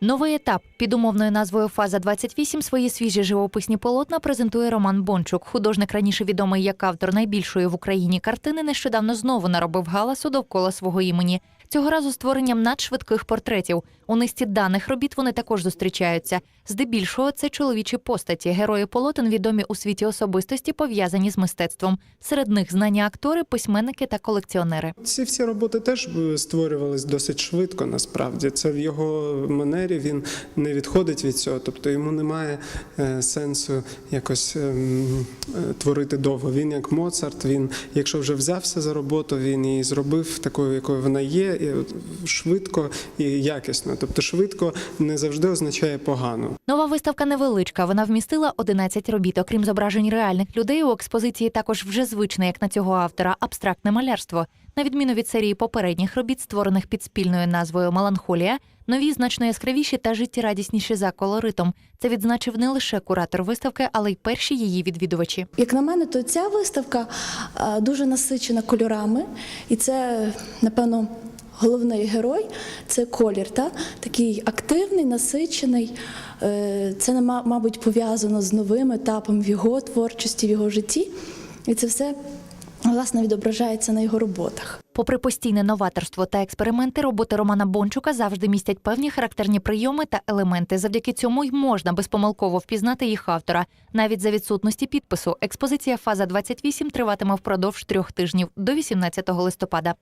Новий етап під умовною назвою Фаза 28 свої свіжі живописні полотна презентує Роман Бончук. Художник раніше відомий як автор найбільшої в Україні картини, нещодавно знову наробив галасу довкола свого імені. Цього разу створенням надшвидких портретів. У низці даних робіт вони також зустрічаються. Здебільшого це чоловічі постаті. Герої полотен відомі у світі особистості, пов'язані з мистецтвом. Серед них знані актори, письменники та колекціонери. Ці всі роботи теж створювались досить швидко. Насправді це в його манері. Він не відходить від цього, тобто йому немає е, сенсу якось ем, е, творити довго. Він як Моцарт. Він, якщо вже взявся за роботу, він її зробив такою, якою вона є, швидко і якісно. Тобто, швидко не завжди означає погано. Нова виставка невеличка. Вона вмістила 11 робіт. Окрім зображень реальних людей, у експозиції також вже звичне, як на цього автора, абстрактне малярство. На відміну від серії попередніх робіт, створених під спільною назвою Меланхолія, нові значно яскравіші та життєрадісніші за колоритом. Це відзначив не лише куратор виставки, але й перші її відвідувачі. Як на мене, то ця виставка дуже насичена кольорами, і це, напевно, головний герой це колір, та? такий активний, насичений. Е, Це, мабуть, пов'язано з новим етапом в його творчості, в його житті. І це все власне відображається на його роботах. Попри постійне новаторство та експерименти, роботи Романа Бончука завжди містять певні характерні прийоми та елементи. Завдяки цьому й можна безпомилково впізнати їх автора. Навіть за відсутності підпису. Експозиція Фаза 28 триватиме впродовж трьох тижнів до 18 листопада.